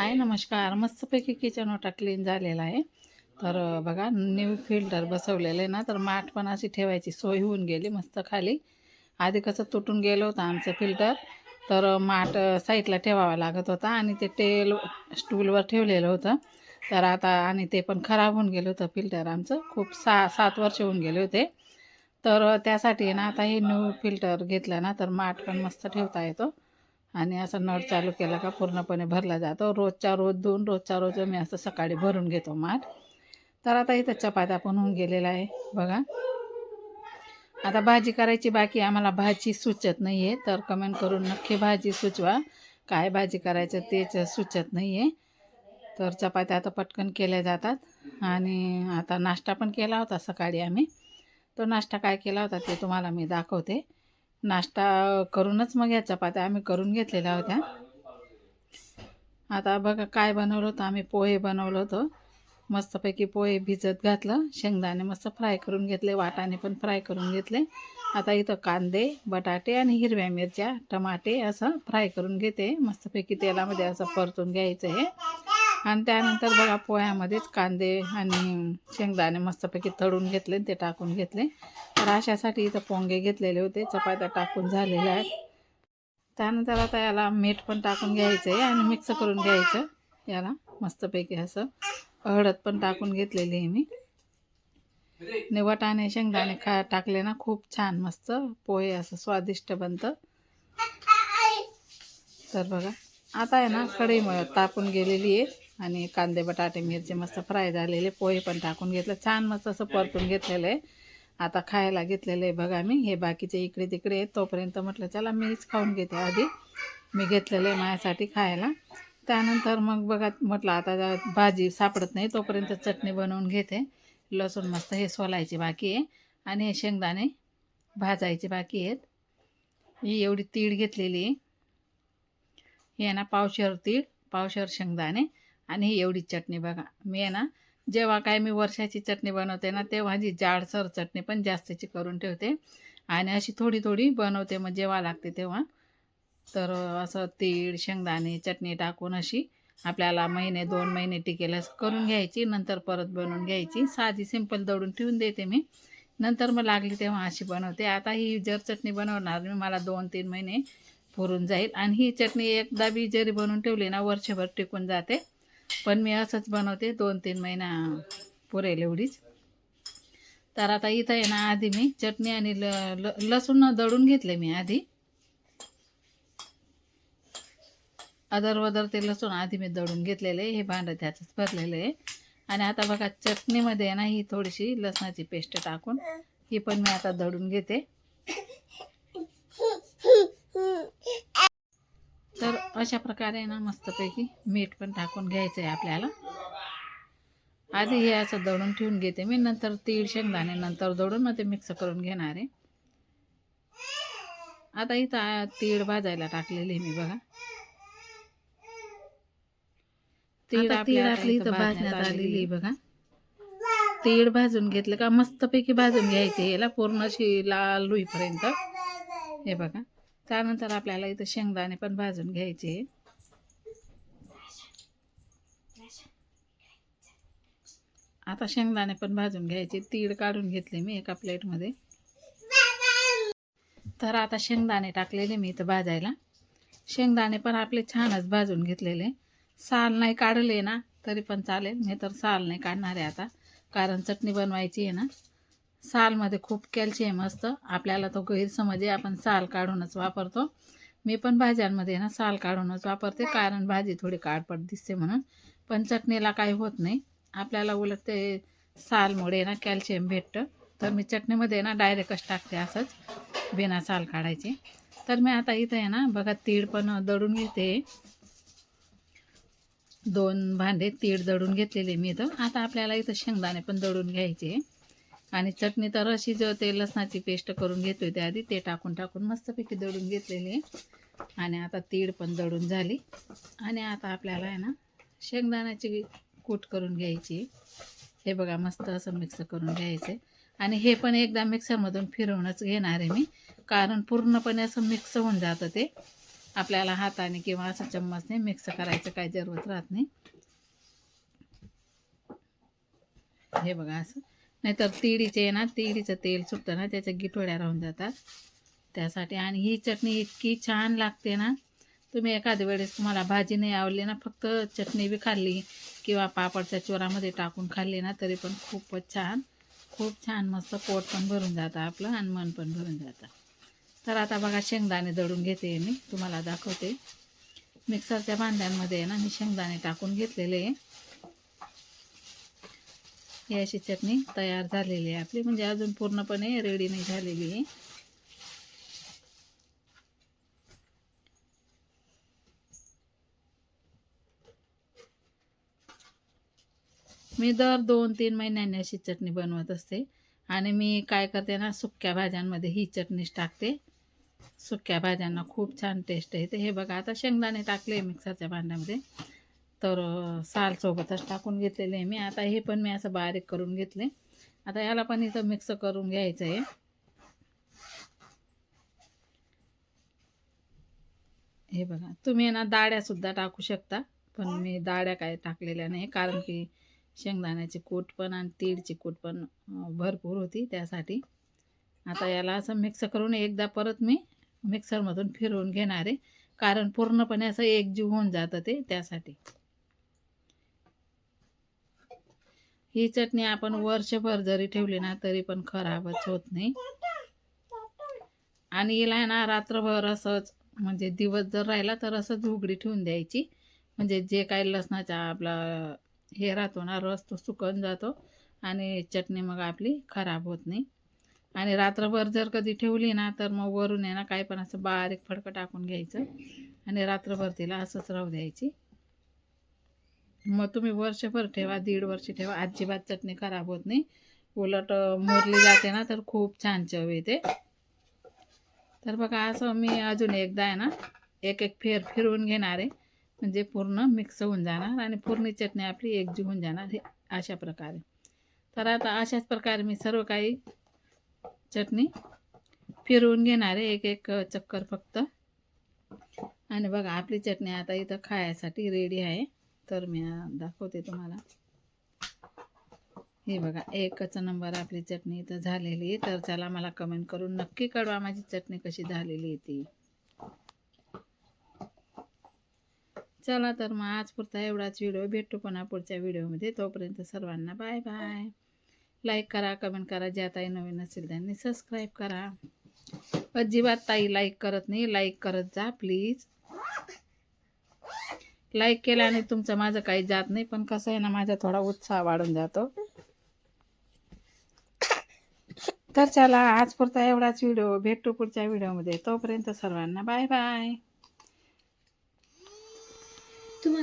हाय नमस्कार. मस्तपैकी किचन ओटा क्लीन झालेला आहे. तर बघा न्यू फिल्टर बसवलेलं आहे ना तर माठ पण अशी ठेवायची सोय होऊन गेली मस्त खाली. आधी कसं तुटून गेलं होतं आमचं फिल्टर तर माठ साईटला साईडला ठेवावा लागत होता आणि ते टेल स्टूलवर ठेवलेलं होतं. तर आता आणि ते पण खराब होऊन गेलं होतं फिल्टर आमचं. खूप सा सात वर्ष होऊन गेले होते. तर त्यासाठी ना आता हे न्यू फिल्टर घेतलं ना तर माठ पण मस्त ठेवता येतो. आणि असा नळ चालू केला का पूर्णपणे भरला जातो. रोजच्या रोज दोन रोजच्या रोज मी असं सकाळी भरून घेतो माठ. तर आता इथं चपात्या पण होऊन गेलेला आहे बघा. आता भाजी करायची बाकी आम्हाला भाजी सुचत नाही आहे तर कमेंट करून नक्की भाजी सुचवा. काय भाजी करायचं तेच सुचत नाही आहे तर चपात्या आता पटकन केल्या जातात. आणि आता नाश्ता पण केला होता सकाळी आम्ही. तो नाश्ता काय केला होता ते तुम्हाला मी दाखवते. नाश्ता करूनच मग या चपात्या आम्ही करून घेतलेल्या होत्या. आता बघा काय बनवलं होतं आम्ही पोहे बनवलं होतं. मस्तपैकी पोहे भिजत घातलं शेंगदाणे मस्त फ्राय करून घेतले वाटाणे पण फ्राय करून घेतले. आता इथं कांदे बटाटे आणि हिरव्या मिरच्या टमाटे असं फ्राय करून घेते. मस्तपैकी तेलामध्ये असं परतून घ्यायचं हे. आणि त्यानंतर बघा पोह्यामध्येच कांदे आणि शेंगदाणे मस्तपैकी तळून घेतले ते टाकून घेतले. तर अशासाठी इथं पोंगे घेतलेले होते. चपात्या टाकून झालेल्या आहेत. त्यानंतर आता याला मीठ पण टाकून घ्यायचं आहे आणि मिक्स करून घ्यायचं. याला मस्तपैकी असं हळद पण टाकून घेतलेली आहे मी. निवटाने शेंगदाणे खा टाकले ना खूप छान मस्त पोहे असं स्वादिष्ट बनतं. तर बघा आता आहे ना कढई तापून गेलेली आहे. आणि कांदे बटाटे मिरची मस्त फ्राय झालेले. पोहे पण टाकून घेतलं. छान मस्त असं परतून घेतलेलं. आहे आता खायला घेतलेलं आहे बघा मी. हे बाकीचे इकडे तिकडे आहेत. तोपर्यंत म्हटलं चला मीच खाऊन घेते आधी. मी घेतलेलं आहे माझ्यासाठी खायला. त्यानंतर मग बघा म्हटलं आता भाजी सापडत नाही. तोपर्यंत चटणी बनवून घेते. लसूण मस्त हे सोलायचे बाकी आहे. आणि हे शेंगदाणे भाजायचे बाकी आहेत. ही एवढी तीळ घेतलेली आहे. ना पावशेर तीळ पावशेर शेंगदाणे. आणि ही एवढी चटणी बघा. मी आहे ना जेव्हा काय मी वर्षाची चटणी बनवते ना तेव्हा जी जाडसर चटणी पण जास्तीची करून ठेवते. आणि अशी थोडी थोडी बनवते मग जेव्हा लागते तेव्हा. तर असं तीळ शेंगदाणे चटणी टाकून अशी आपल्याला महिने दोन महिने टिकेल करून घ्यायची. नंतर परत बनवून घ्यायची. साधी सिंपल दळून ठेवून देते मी. नंतर मग लागली तेव्हा अशी बनवते. आता ही जर चटणी बनवणार मी मला दोन तीन महिने पुरून जाईल. आणि ही चटणी एकदा बी जरी बनवून ठेवली ना वर्षभर टिकून जाते. पण मी असंच बनवते दोन तीन महिना पुरेल एवढीच. तर आता इथं आहे ना आधी मी चटणी आणि ल ल लसूण दळून घेतले मी आधी. अदर वदर ते लसूण आधी मी दळून घेतलेले हे भांडं त्याचंच भरलेलं आहे. आणि आता बघा चटणीमध्ये आहे ना ही थोडीशी लसणाची पेस्ट टाकून ही पण मी आता दळून घेते. तर अशा प्रकारे ना मस्तपैकी मीठ पण टाकून घ्यायचं आहे आपल्याला. आधी हे असं दळून ठेवून घेते मी नंतर तीळ शेंगदाणे नंतर दळून मग ते मिक्स करून घेणार आहे. आता इथं तीळ भाजायला टाकलेली आहे मी बघा. तीळ आपली इथं भाजण्यात आलेली बघा. तीळ भाजून घेतलं का मस्तपैकी भाजून घ्यायचे याला पूर्ण अशी लाल होईपर्यंत. हे बघा. त्यानंतर आपल्याला इथं शेंगदाणे पण भाजून घ्यायचे. आता शेंगदाणे पण भाजून घ्यायचे. तीळ काढून घेतले मी एका प्लेटमध्ये. तर आता शेंगदाणे टाकलेले मी इथं भाजायला. शेंगदाणे पण आपले छानच भाजून घेतलेले. साल नाही काढले ना तरी पण चालेल. मी तर साल नाही काढणार आहे आता. कारण चटणी बनवायची आहे ना. सालमध्ये खूप कॅल्शियम असतं. आपल्याला तो गैरसमज आहे आपण साल काढूनच वापरतो. मी पण भाज्यांमध्ये ना साल काढूनच वापरते कारण भाजी थोडी काळपट दिसते म्हणून. पण चटणीला काही होत नाही. आपल्याला उलट ते सालमुळे ना कॅल्शियम भेटतं. तर मी चटणीमध्ये ना डायरेक्टच टाकते असंच बिना साल काढायचे. तर मी आता इथं आहे ना बघा तीळ पण दळून घेते. दोन भांडे तीळ दळून घेतलेले मी इथं. आता आपल्याला इथं शेंगदाणे पण दळून घ्यायचे. आणि चटणी तर अशी जो ते लसणाची पेस्ट करून घेतोय त्या आधी ते टाकून टाकून मस्तपैकी दळून घेतलेली आणि आता तीळ पण दळून झाली. आणि आता आपल्याला आहे ना शेंगदाण्याची कूट करून घ्यायची हे बघा मस्त असं मिक्स करून घ्यायचं आणि हे पण एकदा मिक्सरमधून फिरवूनच घेणार आहे मी कारण पूर्णपणे असं मिक्स होऊन जातं ते. आपल्याला हाताने किंवा असं चम्मचने मिक्स करायचं काही जरूरत राहत नाही. हे बघा असं. नाहीतर तिळीचे आहे ना तिळीचं तेल सुटतं ना त्याच्या गिठोड्या राहून जातात. त्यासाठी आणि ही चटणी इतकी छान लागते ना तुम्ही एखाद्या वेळेस तुम्हाला भाजी नाही आवडली ना फक्त चटणी बी खाल्ली किंवा पापडच्या चोरामध्ये टाकून खाल्ली ना तरी पण खूपच छान खूप छान मस्त पोट पण भरून जातं आपलं आणि मन पण भरून जातं. तर आता बघा शेंगदाणे दळून घेते मी तुम्हाला दाखवते. मिक्सरच्या भांड्यांमध्ये आहे ना मी शेंगदाणे टाकून घेतलेले आहे. ही अशी चटणी तयार झालेली आहे आपली. म्हणजे अजून पूर्णपणे रेडी नाही झालेली आहे मी दर दोन तीन महिन्यांनी अशी चटणी बनवत असते. आणि मी काय करते ना सुक्या भाज्यांमध्ये ही चटणीच टाकते. सुक्या भाज्यांना खूप छान टेस्ट येते. हे बघा आता शेंगदाणे टाकले मिक्सरच्या भांड्यामध्ये. तर सालसोबतच टाकून घेतलेले आहे मी. आता हे पण मी असं बारीक करून घेतले. आता याला पण इथं मिक्स करून घ्यायचं आहे. हे बघा तुम्ही ना दाड्यासुद्धा टाकू शकता पण मी दाड्या काय टाकलेल्या नाही कारण की शेंगदाण्याची कूट पण आणि तीळची कूट पण भरपूर होती त्यासाठी. आता याला असं मिक्स करून एकदा परत मी मिक्सरमधून फिरवून घेणार आहे कारण पूर्णपणे असं एकजीव होऊन जातं ते त्यासाठी. ही चटणी आपण वर्षभर जरी ठेवली ना तरी पण खराबच होत नाही. आणि हिला आहे ना रात्रभर असंच म्हणजे दिवस जर राहिला तर असंच उघडी ठेवून द्यायची. म्हणजे जे काही लसणाचा आपला हे राहतो ना रस तो सुकून जातो आणि चटणी मग आपली खराब होत नाही. आणि रात्रभर जर कधी ठेवली ना तर मग वरून आहे ना काही पण असं बारीक फडकं टाकून घ्यायचं आणि रात्रभर तिला असंच राहू द्यायची. मग तुम्ही वर्षभर ठेवा दीड वर्ष ठेवा. अजिबात चटणी खराब होत नाही. उलट मोरली जाते ना तर खूप छान चव येते. तर बघा असं मी अजून एकदा आहे ना एक एक फेर फिरवून घेणार आहे. म्हणजे पूर्ण मिक्स होऊन जाणार आणि पूर्ण चटणी आपली एकजीव होऊन जाणार हे अशा प्रकारे. तर आता अशाच प्रकारे मी सर्व काही चटणी फिरवून घेणार आहे एक एक चक्कर फक्त. आणि बघा आपली चटणी आता इथं खायसाठी रेडी आहे. तर मी दाखवते तुम्हाला. हे बघा एकच नंबर आपली चटणी इथं झालेली तर चला मला कमेंट करून नक्की कळवा माझी चटणी कशी झालेली आहे ती. चला तर मग आज पुरता एवढाच व्हिडिओ भेटतो पुन्हा पुढच्या व्हिडिओमध्ये तोपर्यंत सर्वांना बाय बाय लाईक करा कमेंट करा. ज्या ताई नवीन असेल त्यांनी सबस्क्राईब करा. अजिबात ताई लाईक करत नाही. लाईक करत जा प्लीज लाईक केल्याने तुमचं माझं काही जात नाही पण कसं आहे ना माझा थोडा उत्साह वाढून जातो. तर चला आज पुरता एवढाच व्हिडिओ भेटू पुढच्या व्हिडिओमध्ये तोपर्यंत सर्वांना बाय बाय